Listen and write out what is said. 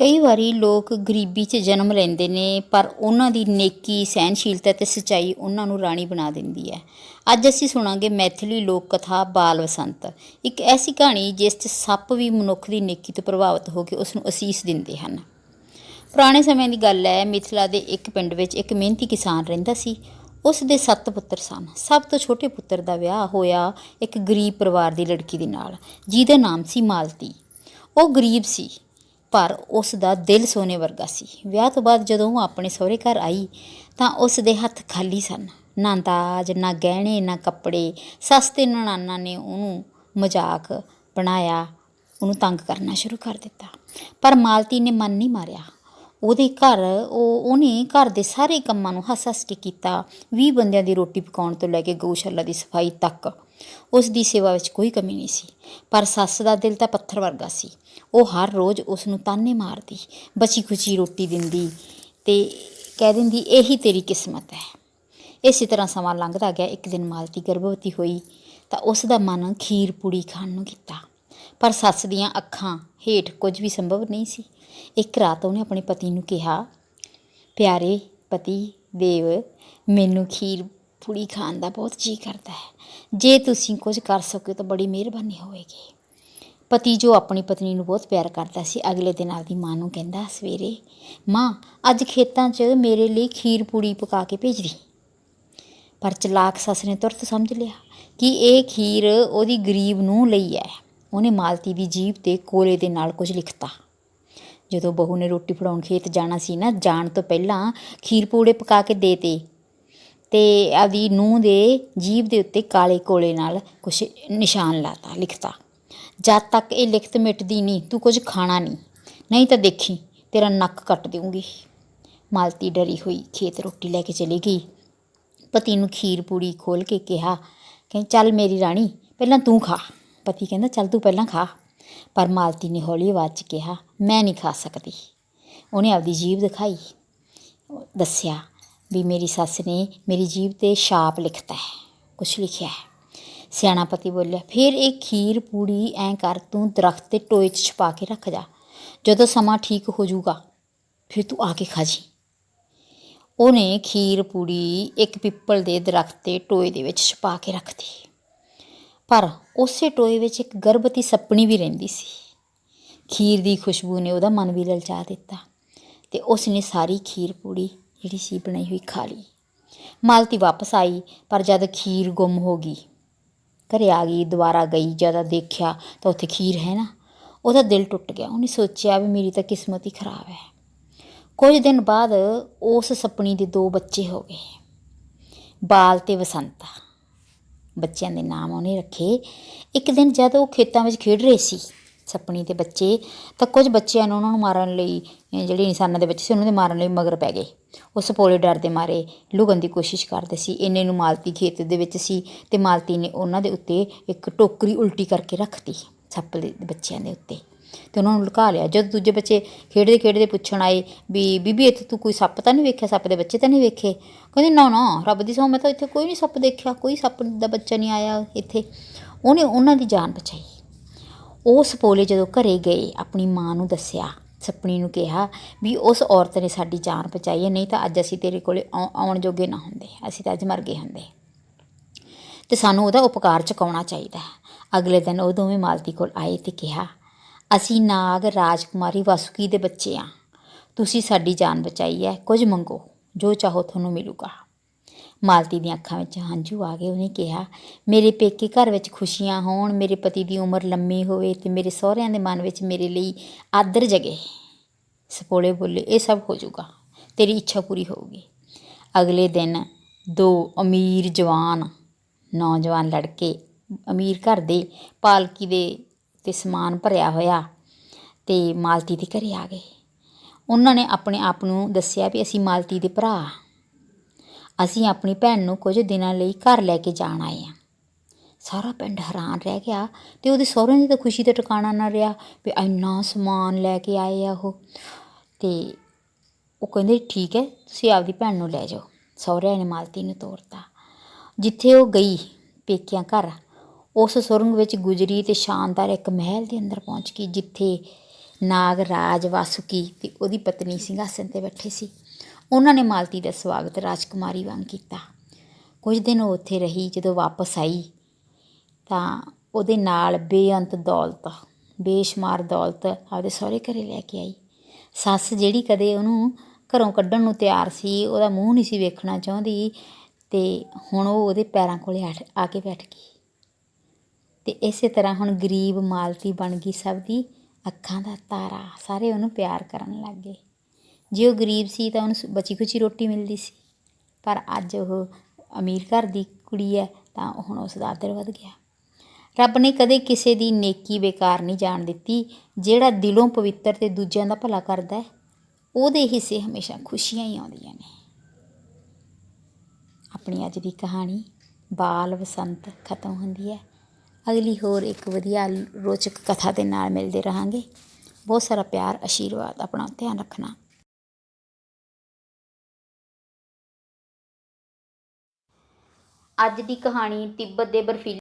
ਕਈ ਵਾਰੀ ਲੋਕ ਗਰੀਬੀ 'ਚ ਜਨਮ ਲੈਂਦੇ ਨੇ, ਪਰ ਉਹਨਾਂ ਦੀ ਨੇਕੀ ਸਹਿਨਸ਼ੀਲਤਾ ਤੇ ਸੱਚਾਈ ਉਹਨਾਂ ਨੂੰ ਰਾਣੀ ਬਣਾ ਦਿੰਦੀ ਹੈ। ਅੱਜ ਅਸੀਂ ਸੁਣਾਂਗੇ ਮੈਥਿਲੀ ਲੋਕ ਕਥਾ ਬਾਲ ਵਸੰਤ। ਇੱਕ ਐਸੀ ਕਹਾਣੀ ਜਿਸ 'ਚ ਸੱਪ ਵੀ ਮਨੁੱਖ ਦੀ ਨੇਕੀ ਤੋਂ ਪ੍ਰਭਾਵਿਤ ਹੋ ਕੇ ਉਸ ਨੂੰ ਅਸੀਸ ਦਿੰਦੇ ਹਨ। ਪੁਰਾਣੇ ਸਮੇਂ ਦੀ ਗੱਲ ਹੈ, ਮਿਥਿਲਾ ਦੇ ਇੱਕ ਪਿੰਡ ਵਿੱਚ ਇੱਕ ਮਿਹਨਤੀ ਕਿਸਾਨ ਰਹਿੰਦਾ ਸੀ। ਉਸ ਦੇ ਸੱਤ ਪੁੱਤਰ ਸਨ। ਸਭ ਤੋਂ ਛੋਟੇ ਪੁੱਤਰ ਦਾ ਵਿਆਹ ਹੋਇਆ ਇੱਕ ਗਰੀਬ ਪਰਿਵਾਰ ਦੀ ਲੜਕੀ ਦੇ ਨਾਲ, ਜਿਹਦਾ ਨਾਮ ਸੀ ਮਾਲਤੀ। ਉਹ ਗਰੀਬ ਸੀ। ਪਰ ਉਸ ਦਾ ਦਿਲ ਸੋਨੇ ਵਰਗਾ ਸੀ। ਵਿਆਹ ਤੋਂ ਬਾਅਦ ਜਦੋਂ ਉਹ ਆਪਣੇ ਸਹੁਰੇ ਘਰ ਆਈ ਤਾਂ ਉਸ ਦੇ ਹੱਥ ਖਾਲੀ ਸਨ। ਨਾ ਦਾਜ, ਨਾ ਗਹਿਣੇ, ਨਾ ਕੱਪੜੇ। ਸਸਤੇ ਨਣਾਨਾਂ ਨੇ ਉਹਨੂੰ ਮਜ਼ਾਕ ਬਣਾਇਆ, ਉਹਨੂੰ ਤੰਗ ਕਰਨਾ ਸ਼ੁਰੂ ਕਰ ਦਿੱਤਾ। ਪਰ ਮਾਲਤੀ ਨੇ ਮਨ ਨਹੀਂ ਮਾਰਿਆ। ਉਹਦੇ ਘਰ, ਉਹ, ਉਹਨੇ ਘਰ ਦੇ ਸਾਰੇ ਕੰਮਾਂ ਨੂੰ ਹੱਸ ਹੱਸ ਕੇ ਕੀਤਾ। 20 ਬੰਦਿਆਂ ਦੀ ਰੋਟੀ ਪਕਾਉਣ ਤੋਂ ਲੈ ਕੇ ਗਊਸ਼ਾਲਾ ਦੀ ਸਫ਼ਾਈ ਤੱਕ। ਉਸ ਦੀ ਸੇਵਾ ਵਿੱਚ ਕੋਈ ਕਮੀ ਨਹੀਂ ਸੀ, ਪਰ ਸੱਸ ਦਾ ਦਿਲ ਤਾਂ ਪੱਥਰ ਵਰਗਾ ਸੀ। ਉਹ ਹਰ ਰੋਜ਼ ਉਸ ਨੂੰ ਤਾਨੇ ਮਾਰਦੀ ਬਚੀ ਖੁਚੀ ਰੋਟੀ ਦਿੰਦੀ ਤੇ ਕਹਿ ਦਿੰਦੀ, ਇਹੀ ਤੇਰੀ ਕਿਸਮਤ ਹੈ। ਇਸੇ ਤਰ੍ਹਾਂ ਸਮਾਂ ਲੰਘਦਾ ਗਿਆ। ਇੱਕ ਦਿਨ ਮਾਲਤੀ ਗਰਭਵਤੀ ਹੋਈ ਤਾਂ ਉਸ ਦਾ ਮਨ ਖੀਰ ਪੂੜੀ ਖਾਣ ਨੂੰ ਕੀਤਾ। ਪਰ ਸੱਸ ਦੀਆਂ ਅੱਖਾਂ ਹੇਠ ਕੁਝ ਵੀ ਸੰਭਵ ਨਹੀਂ ਸੀ। ਇੱਕ ਰਾਤ ਉਹਨੇ ਆਪਣੇ ਪਤੀ ਨੂੰ ਕਿਹਾ, ਪਿਆਰੇ ਪਤੀ ਦੇਵ, ਮੈਨੂੰ ਖੀਰ ਪੂੜੀ ਖਾਣ ਦਾ ਬਹੁਤ ਜੀ ਕਰਦਾ ਹੈ। ਜੇ ਤੁਸੀਂ ਕੁਝ ਕਰ ਸਕੋ ਤਾਂ ਬੜੀ ਮਿਹਰਬਾਨੀ ਹੋਵੇਗੀ। ਪਤੀ ਜੋ ਆਪਣੀ ਪਤਨੀ ਨੂੰ ਬਹੁਤ ਪਿਆਰ ਕਰਦਾ ਸੀ, ਅਗਲੇ ਦਿਨ ਆਪਦੀ ਮਾਂ ਨੂੰ ਕਹਿੰਦਾ, ਸਵੇਰੇ, ਮਾਂ, ਅੱਜ ਖੇਤਾਂ 'ਚ ਮੇਰੇ ਲਈ ਖੀਰ ਪੂੜੀ ਪਕਾ ਕੇ ਭੇਜ ਦੀ। ਪਰ ਚਲਾਕ ਸੱਸ ਨੇ ਤੁਰਤ ਸਮਝ ਲਿਆ ਕਿ ਇਹ ਖੀਰ ਉਹਦੀ ਗਰੀਬ ਨੂੰ ਲਈ ਹੈ। ਉਹਨੇ ਮਾਲਤੀ ਦੀ ਜੀਭ ਤੇ ਕੋਲੇ ਦੇ ਨਾਲ ਕੁਝ ਲਿਖਤਾ। ਜਦੋਂ ਬਹੂ ਨੇ ਰੋਟੀ ਫੜਾਉਣ ਖੇਤ ਜਾਣਾ ਸੀ ਨਾ, ਜਾਣ ਤੋਂ ਪਹਿਲਾਂ ਖੀਰ ਪੂੜੇ ਪਕਾ ਕੇ ਦੇਤੇ ਤੇ। ਆਦੀ ਨੂੰਹ ਦੇ ਜੀਭ ਦੇ ਉੱਤੇ ਕਾਲੇ ਕੋਲੇ ਨਾਲ ਕੁਝ ਨਿਸ਼ਾਨ ਲਾਤਾ, ਲਿਖਤਾ, ਜਦ ਤੱਕ ਇਹ ਲਿਖਤ ਮਿਟਦੀ ਨਹੀਂ, ਤੂੰ ਕੁਝ ਖਾਣਾ ਨਹੀਂ। ਨਹੀਂ ਤਾਂ ਦੇਖੀ, ਤੇਰਾ ਨੱਕ ਕੱਟ ਦੇਵਾਂਗੀ ਮਾਲਤੀ ਡਰੀ ਹੋਈ ਖੇਤ ਰੋਟੀ ਲੈ ਕੇ ਚਲੀ ਗਈ। ਪਤੀ ਨੂੰ ਖੀਰ ਪੂੜੀ ਖੋਲ ਕੇ ਕਿਹਾ ਕਿ ਚੱਲ ਮੇਰੀ ਰਾਣੀ, ਪਹਿਲਾਂ ਤੂੰ ਖਾ। ਪਤੀ ਕਹਿੰਦਾ, ਚੱਲ ਤੂੰ ਪਹਿਲਾਂ ਖਾ। ਪਰ ਮਾਲਤੀ ਨੇ ਹੌਲੀ ਆਵਾਜ਼ 'ਚ ਕਿਹਾ, ਮੈਂ ਨਹੀਂ ਖਾ ਸਕਦੀ। ਉਹਨੇ ਆਪਦੀ ਜੀਭ ਦਿਖਾਈ। ਦੱਸਿਆ ਵੀ ਮੇਰੀ ਸੱਸ ਨੇ ਮੇਰੀ ਜੀਭ ਤੇ ਛਾਪ ਲਿਖਤਾ ਹੈ, ਕੁਛ ਲਿਖਿਆ ਹੈ। ਸਿਆਣਾ ਪਤੀ ਬੋਲਿਆ, ਫਿਰ ਇਹ ਖੀਰ ਪੂੜੀ ਐਂ ਕਰ, ਤੂੰ ਦਰਖਤ ਤੇ ਟੋਏ 'ਚ ਛਪਾ ਕੇ ਰੱਖ ਜਾ। ਜਦੋਂ ਸਮਾਂ ਠੀਕ ਹੋ ਜਾਊਗਾ, ਫਿਰ ਤੂੰ ਆ ਕੇ ਖਾ ਜੀ। ਉਹਨੇ ਖੀਰ ਪੂੜੀ ਇੱਕ ਪਿੱਪਲ ਦੇ ਦਰਖਤ ਤੇ ਟੋਏ ਦੇ ਵਿੱਚ ਛਪਾ ਕੇ ਰੱਖਤੀ ਪਰ ਉਸੇ ਟੋਏ ਵਿੱਚ ਇੱਕ ਗਰਭਵਤੀ ਸੱਪਣੀ ਵੀ ਰਹਿੰਦੀ ਸੀ। ਖੀਰ ਦੀ ਖੁਸ਼ਬੂ ਨੇ ਉਹਦਾ ਮਨ ਵੀ ਲਲਚਾ ਦਿੱਤਾ ਤੇ ਉਸ ਨੇ ਸਾਰੀ ਖੀਰ ਪੂੜੀ ਜਿਹੜੀ ਸੀ ਬਣਾਈ ਹੋਈ ਖਾ ਲਈ। ਮਾਲਤੀ ਵਾਪਸ ਆਈ, ਪਰ ਜਦ ਖੀਰ ਗੁੰਮ ਹੋ ਗਈ, ਘਰੇ ਆ ਗਈ, ਦੁਬਾਰਾ ਗਈ, ਜਦੋਂ ਦੇਖਿਆ ਤਾਂ ਉੱਥੇ ਖੀਰ ਹੈ ਨਾ, ਉਹਦਾ ਦਿਲ ਟੁੱਟ ਗਿਆ। ਉਹਨੇ ਸੋਚਿਆ ਵੀ ਮੇਰੀ ਤਾਂ ਕਿਸਮਤ ਹੀ ਖਰਾਬ ਹੈ। ਕੁਝ ਦਿਨ ਬਾਅਦ ਉਸ ਸੱਪਣੀ ਦੇ ਦੋ ਬੱਚੇ ਹੋ ਗਏ, ਬਾਲ ਤੇ ਵਸੰਤਾ। ਬੱਚਿਆਂ ਦੇ ਨਾਮ ਉਹਨੇ ਰੱਖੇ। ਇੱਕ ਦਿਨ ਜਦ ਉਹ ਖੇਤਾਂ ਵਿੱਚ ਖੇਡ ਰਹੇ ਸੀ, ਸੱਪਣੀ ਦੇ ਬੱਚੇ, ਤਾਂ ਕੁਝ ਬੱਚਿਆਂ ਨੂੰ ਉਹਨਾਂ ਨੂੰ ਮਾਰਨ ਲਈ ਜਿਹੜੇ ਇਨਸਾਨਾਂ ਦੇ ਬੱਚੇ ਸੀ, ਉਹਨਾਂ ਦੇ ਮਾਰਨ ਲਈ ਮਗਰ ਪੈ ਗਏ। ਉਹ ਸਪੋਲੇ ਡਰ ਦੇ ਮਾਰੇ ਲੁਕਣ ਦੀ ਕੋਸ਼ਿਸ਼ ਕਰਦੇ ਸੀ। ਇੰਨੇ ਨੂੰ ਮਾਲਤੀ ਖੇਤ ਦੇ ਵਿੱਚ ਸੀ ਤੇ ਮਾਲਤੀ ਨੇ ਉਹਨਾਂ ਦੇ ਉੱਤੇ ਇੱਕ ਟੋਕਰੀ ਉਲਟੀ ਕਰਕੇ ਰੱਖਤੀ ਸੱਪ ਦੇ ਬੱਚਿਆਂ ਦੇ ਉੱਤੇ। ਤੇ ਉਹਨਾਂ ਨੂੰ ਲੁਕਾ ਲਿਆ। ਜਦ ਦੂਜੇ ਬੱਚੇ ਖੇਡਦੇ ਖੇਡਦੇ ਪੁੱਛਣ ਆਏ ਵੀ, ਬੀਬੀ ਇੱਥੇ ਤੂੰ ਕੋਈ ਸੱਪ ਤਾਂ ਨਹੀਂ ਵੇਖਿਆ? ਸੱਪ ਦੇ ਬੱਚੇ ਤਾਂ ਨਹੀਂ ਵੇਖੇ? ਕਹਿੰਦੇ, ਨਾ ਨਾ, ਰੱਬ ਦੀ ਸਹੁੰ, ਮੈਂ ਤਾਂ ਇੱਥੇ ਕੋਈ ਨਹੀਂ ਸੱਪ ਦੇਖਿਆ। ਕੋਈ ਸੱਪ ਦਾ ਬੱਚਾ ਨਹੀਂ ਆਇਆ ਇੱਥੇ। ਉਹਨੇ ਉਹਨਾਂ ਦੀ ਜਾਨ ਬਚਾਈ। ਉਹ ਸਪੋਲੇ ਜਦੋਂ ਘਰੇ ਗਏ, ਆਪਣੀ ਮਾਂ ਨੂੰ ਦੱਸਿਆ, ਸੱਪਣੀ ਨੂੰ ਕਿਹਾ ਵੀ, ਉਸ ਔਰਤ ਨੇ ਸਾਡੀ ਜਾਨ ਬਚਾਈ ਹੈ। ਨਹੀਂ ਤਾਂ ਅੱਜ ਅਸੀਂ ਤੇਰੇ ਕੋਲੇ ਆਉ- ਆਉਣ ਜੋਗੇ ਨਾ ਹੁੰਦੇ। ਅਸੀਂ ਤਾਂ ਅੱਜ ਮਰ ਗਏ ਹੁੰਦੇ। ਤੇ ਸਾਨੂੰ ਉਹਦਾ ਉਪਕਾਰ ਚੁਕਾਉਣਾ ਚਾਹੀਦਾ ਹੈ। ਅਗਲੇ ਦਿਨ ਉਹ ਦੋਵੇਂ ਮਾਲਤੀ ਕੋਲ ਆਏ ਤੇ ਕਿਹਾ, ਅਸੀਂ ਨਾਗ ਰਾਜਕੁਮਾਰੀ ਵਾਸੁਕੀ ਦੇ ਬੱਚੇ ਆ। ਤੁਸੀਂ ਸਾਡੀ ਜਾਨ ਬਚਾਈ ਹੈ ਕੁਝ ਮੰਗੋ, ਜੋ ਚਾਹੋ ਤੁਹਾਨੂੰ ਮਿਲੂਗਾ। ਮਾਲਤੀ ਦੀਆਂ ਅੱਖਾਂ ਵਿੱਚ ਹੰਝੂ ਆ ਗਏ। ਉਹਨੇ ਕਿਹਾ, ਮੇਰੇ ਪੇਕੇ ਘਰ ਵਿੱਚ ਖੁਸ਼ੀਆਂ ਹੋਣ, ਮੇਰੇ ਪਤੀ ਦੀ ਉਮਰ ਲੰਮੀ ਹੋਵੇ ਤੇ ਮੇਰੇ ਸਹੁਰਿਆਂ ਦੇ ਮਨ ਵਿੱਚ ਮੇਰੇ ਲਈ ਆਦਰ ਜਗੇ। ਸਪੋਲੇ ਬੋਲੇ, ਇਹ ਸਭ ਹੋ ਜਾਊਗਾ, ਤੇਰੀ ਇੱਛਾ ਪੂਰੀ ਹੋਊਗੀ। ਅਗਲੇ ਦਿਨ ਦੋ ਅਮੀਰ ਜਵਾਨ, ਨੌਜਵਾਨ ਲੜਕੇ ਅਮੀਰ ਘਰ ਦੇ ਪਾਲਕੀ ਦੇ ਤੇ ਸਮਾਨ ਭਰਿਆ ਹੋਇਆ ਤੇ ਮਾਲਤੀ ਦੇ ਘਰੇ ਆ ਗਏ। ਉਹਨਾਂ ਨੇ ਆਪਣੇ ਆਪ ਨੂੰ ਦੱਸਿਆ ਵੀ ਅਸੀਂ ਮਾਲਤੀ ਦੇ ਭਰਾ ਅਸੀਂ ਆਪਣੀ ਭੈਣ ਨੂੰ ਕੁਝ ਦਿਨਾਂ ਲਈ ਘਰ ਲੈ ਕੇ ਜਾਣ ਆਏ ਹਾਂ। ਸਾਰਾ ਪਿੰਡ ਹੈਰਾਨ ਰਹਿ ਗਿਆ ਤੇ ਉਹਦੇ ਸਹੁਰਿਆਂ ਦੀ ਤਾਂ ਖੁਸ਼ੀ ਤੇ ਟਿਕਾਣਾ ਨਾ ਰਿਹਾ ਵੀ ਇੰਨਾ ਸਮਾਨ ਲੈ ਕੇ ਆਏ ਆ ਉਹ। ਤੇ ਉਹ ਕਹਿੰਦੇ, ਠੀਕ ਹੈ, ਤੁਸੀਂ ਆਪਦੀ ਭੈਣ ਨੂੰ ਲੈ ਜਾਓ। ਸਹੁਰਿਆਂ ਨੇ ਮਾਲਤੀ ਨੂੰ ਤੋਰਤਾ। ਜਿੱਥੇ ਉਹ ਗਈ ਪੇਕਿਆਂ ਘਰ ਉਸ ਸੁਰੰਗ ਵਿੱਚ ਗੁਜਰੀ ਅਤੇ ਸ਼ਾਨਦਾਰ ਇੱਕ ਮਹਿਲ ਦੇ ਅੰਦਰ ਪਹੁੰਚ ਗਈ, ਜਿੱਥੇ ਨਾਗ ਰਾਜ ਵਾਸੁਕੀ ਅਤੇ ਉਹਦੀ ਪਤਨੀ ਸਿੰਘਾਸਨ ਤੇ ਬੈਠੇ ਸੀ। ਉਹਨਾਂ ਨੇ ਮਾਲਤੀ ਦਾ ਸਵਾਗਤ ਰਾਜਕੁਮਾਰੀ ਵਾਂਗ ਕੀਤਾ। ਕੁਝ ਦਿਨ ਉਹ ਉੱਥੇ ਰਹੀ, ਜਦੋਂ ਵਾਪਸ ਆਈ, ਤਾਂ ਉਹਦੇ ਨਾਲ ਬੇਅੰਤ ਦੌਲਤ, ਬੇਸ਼ੁਮਾਰ ਦੌਲਤ ਆਪਦੇ ਸਹੁਰੇ ਘਰੇ ਲੈ ਕੇ ਆਈ। ਸੱਸ ਜਿਹੜੀ ਕਦੇ ਉਹਨੂੰ ਘਰੋਂ ਕੱਢਣ ਨੂੰ ਤਿਆਰ ਸੀ, ਉਹਦਾ ਮੂੰਹ ਨਹੀਂ ਸੀ ਵੇਖਣਾ ਚਾਹੁੰਦੀ ਤੇ ਹੁਣ ਉਹ ਉਹਦੇ ਪੈਰਾਂ ਕੋਲੇ ਆ ਆ ਕੇ ਬੈਠ ਗਈ। ਅਤੇ ਇਸੇ ਤਰ੍ਹਾਂ ਹੁਣ ਗਰੀਬ ਮਾਲਤੀ ਬਣ ਗਈ ਸਭ ਦੀ, ਅੱਖਾਂ ਦਾ ਤਾਰਾ, ਸਾਰੇ ਉਹਨੂੰ ਪਿਆਰ ਕਰਨ ਲੱਗ ਗਏ। ਜੇ ਉਹ ਗਰੀਬ ਸੀ ਤਾਂ ਉਹਨੂੰ ਬਚੀ ਖੁਚੀ ਰੋਟੀ ਮਿਲਦੀ ਸੀ। ਪਰ ਅੱਜ ਉਹ ਅਮੀਰ ਘਰ ਦੀ ਕੁੜੀ ਹੈ ਤਾਂ ਹੁਣ ਉਸ ਦਾ ਆਦਰ ਵਧ ਗਿਆ। ਰੱਬ ਨੇ ਕਦੇ ਕਿਸੇ ਦੀ ਨੇਕੀ ਬੇਕਾਰ ਨਹੀਂ ਜਾਣ ਦਿੱਤੀ, ਜਿਹੜਾ ਦਿਲੋਂ ਪਵਿੱਤਰ ਤੇ ਦੂਜਿਆਂ ਦਾ ਭਲਾ ਕਰਦਾ ਹੈ, ਉਹਦੇ ਹਿੱਸੇ ਹਮੇਸ਼ਾ ਖੁਸ਼ੀਆਂ ਹੀ ਆਉਂਦੀਆਂ ਨੇ। ਆਪਣੀ ਅੱਜ ਦੀ ਕਹਾਣੀ ਬਾਲ ਵਸੰਤ ਖਤਮ ਹੁੰਦੀ ਹੈ। ਅਗਲੀ ਹੋਰ ਇੱਕ ਵਧੀਆ ਰੋਚਕ ਕਥਾ ਦੇ ਨਾਲ ਮਿਲਦੇ ਰਹਾਂਗੇ। ਬਹੁਤ ਸਾਰਾ ਪਿਆਰ ਆਸ਼ੀਰਵਾਦ ਆਪਣਾ ਧਿਆਨ ਰੱਖਣਾ। ਅੱਜ ਦੀ ਕਹਾਣੀ ਤਿੱਬਤ ਦੇ ਬਰਫੀਲੇ